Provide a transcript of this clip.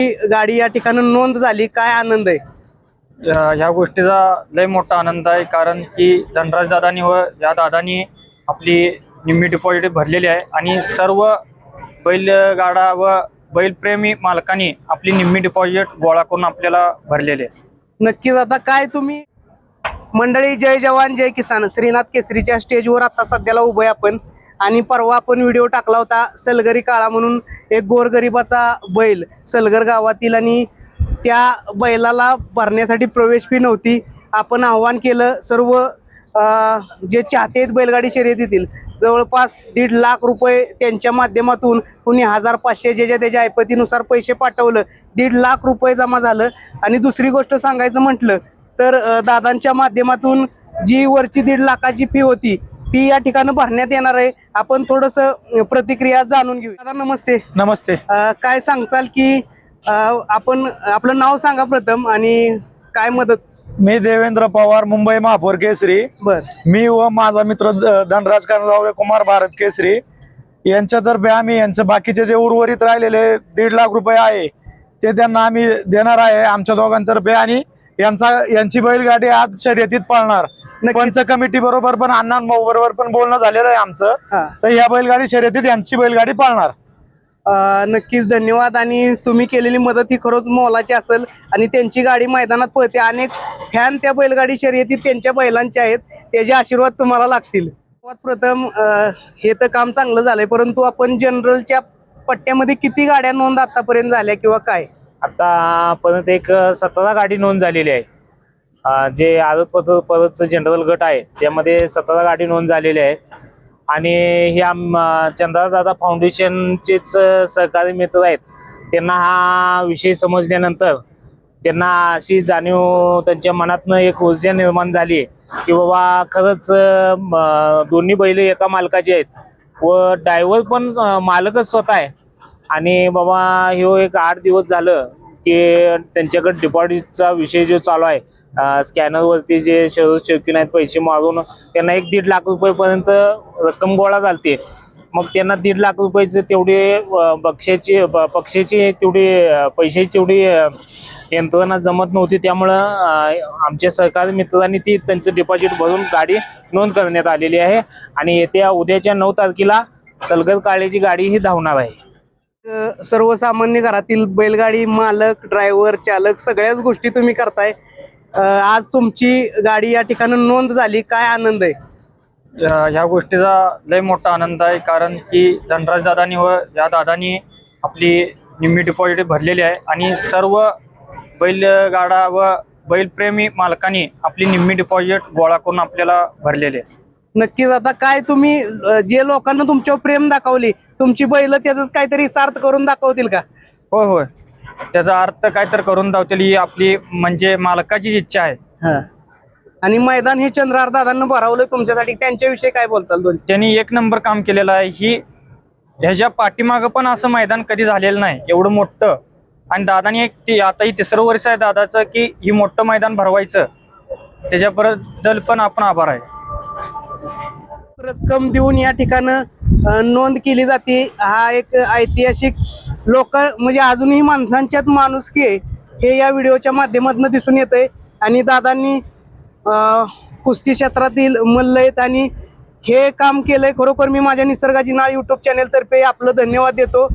ही गाडी या ठिकाणी नोंद झाली काय आनंद आहे? ह्या गोष्टीचा लय मोठा आनंद आहे कारण की धनराज दादानी व या दादानी आपली निम्मी डिपॉझिट भरलेली आहे आणि सर्व बैलगाडा व बैलप्रेमी मालकांनी आपली निम्मी डिपॉझिट गोळा करून आपल्याला भरलेली आहे. नक्कीच आता काय तुम्ही? मंडळी जय जवान जय किसान. श्रीनाथ केसरीच्या स्टेजवर आता सध्याला उभे आपण. आणि परवा आपण व्हिडिओ टाकला होता सलगरी काळा म्हणून एक गोरगरिबाचा बैल. सलगर गावातील आणि त्या बैलाला भरण्यासाठी प्रवेश फी नव्हती. आपण आव्हान केलं सर्व जे चाहते आहेत बैलगाडी शर्यतीतील जवळपास दीड लाख रुपये त्यांच्या माध्यमातून कुणी हजार पाचशे ज्याच्या त्याच्या ऐपतीनुसार पैसे पाठवलं दीड लाख रुपये जमा झालं. आणि दुसरी गोष्ट सांगायचं म्हटलं तर दादांच्या माध्यमातून जी वरची दीड लाखाची फी होती ती या ठिकाणी भरण्यात येणार आहे. आपण थोडस प्रतिक्रिया जाणून घेऊ दादा नमस्ते. नमस्ते. अ, काय सांगचाल की अ, आपण आपलं नाव सांगा प्रथम आणि काय मदत? मी देवेंद्र पवार मुंबई महापौर केसरी. बर. मी व माझा मित्र धनराज कानराव कुमार भारत केसरी. यांच्यातर्फे आम्ही यांचे बाकीचे जे उर्वरित राहिलेले दीड लाख रुपये आहे ते त्यांना आम्ही देणार आहे आमच्या दोघांतर्फे आणि यांचा यांची बैलगाडी आज शर्यतीत पळणार. पंच कमिटी बरोबर पण अण्णा भाऊ बरोबर पण बोलणं झालेलं आहे आमचं. तर या बैलगाडी शर्यतीत यांची बैलगाडी पळणार. नक्कीच. धन्यवाद. आणि तुम्ही केलेली मदत ही खरोच मोलाची असेल. आणि त्यांची गाडी मैदानात पळते. अनेक फॅन त्या बैलगाडी शर्यतीत त्यांच्या बैलांचे आहेत. त्याचे आशीर्वाद तुम्हाला लागतील. सर्वात प्रथम हे तर काम चांगलं झालंय. परंतु आपण जनरलच्या पट्ट्यामध्ये किती गाड्या नोंद आतापर्यंत झाल्या किंवा काय? आता परत एक सतरा गाडी नोंद झालेली आहे. जे आदत परतचं जनरल गट आहे त्यामध्ये सतरा गाडी नोंद झालेली आहे. आणि हे आम चंद्रदादा फाउंडेशनचेच सहकारी मित्र आहेत. त्यांना हा विषय समजल्यानंतर त्यांना अशी जाणीव त्यांच्या मनातनं एक ऊर्जा निर्माण झाली की बाबा खरंच दोन्ही बैल एका मालकाचे आहेत. व ड्रायव्हर पण मालकच स्वतः आहे. आणि बाबा ह्यो एक आठ दिवस झालं की त्यांच्याकडे डिपॉझिटचा विषय जो चालू आहे स्कॅनरवरती जे शौकीन आहेत पैसे मारून त्यांना एक दीड लाख रुपयेपर्यंत रक्कम गोळा झालते. मग त्यांना दीड लाख रुपयाचे तेवढे बक्षाची पक्षाची तेवढी पैशाची तेवढी यंत्रणा जमत नव्हती. त्यामुळं आमच्या सहकारी मित्रांनी ती त्यांचं डिपॉझिट भरून गाडी नोंद करण्यात आलेली आहे. आणि येत्या उद्याच्या नऊ तारखेला सलगर काळेची गाडी ही धावणार आहे. सर्वसामान्य घरातील बैलगाडी मालक ड्रायव्हर चालक सगळ्याच गोष्टी तुम्ही करताय. आज तुमची गाडी या ठिकाणी नोंद झाली. काय आनंद आहे? ह्या गोष्टीचा लय मोठा आनंद आहे कारण की धनराज दादानी व या दादानी आपली निम्मी डिपॉझिट भरलेली आहे आणि सर्व बैलगाडा व बैलप्रेमी मालकांनी आपली निम्मी डिपॉझिट गोळा करून आपल्याला भरलेली आहे. नक्कीच. आता काय तुम्ही अ, जे लोकांना तुमच्यावर प्रेम दाखवली तुमची बैल त्याचं काहीतरी सार्थ करून दाखवतील का? होय होय. त्याचा अर्थ काय तर करून दावतील ही आपली म्हणजे मालकाचीच इच्छा आहे. आणि मैदान हे चंद्रार दादांना भरावलं तुमच्यासाठी. त्यांच्याविषयी काय बोलताल दोन त्यांनी एक नंबर काम केलेलं आहे. ही ह्याच्या पाठीमागं पण असं मैदान कधी झालेलं नाही. एवढं मोठं. आणि दादानी एक ती आता ही तिसरं वर्ष आहे दादाचं की ही मोठं मैदान भरवायचं. त्याच्याबद्दल पण आपण आभार आहे. रक्कम देऊन या ठिकाणं नोंद केली जाते. हा एक ऐतिहासिक लोक म्हणजे अजूनही माणसांच्यात माणुसकी आहे. हे या व्हिडिओच्या माध्यमातून दिसून येत आणि दादांनी कुस्ती क्षेत्रातील मल्ल आहेत आणि हे काम केलंय. खरोखर मी माझ्या निसर्गाची नाळ युट्यूब चॅनेलतर्फे आपलं धन्यवाद देतो.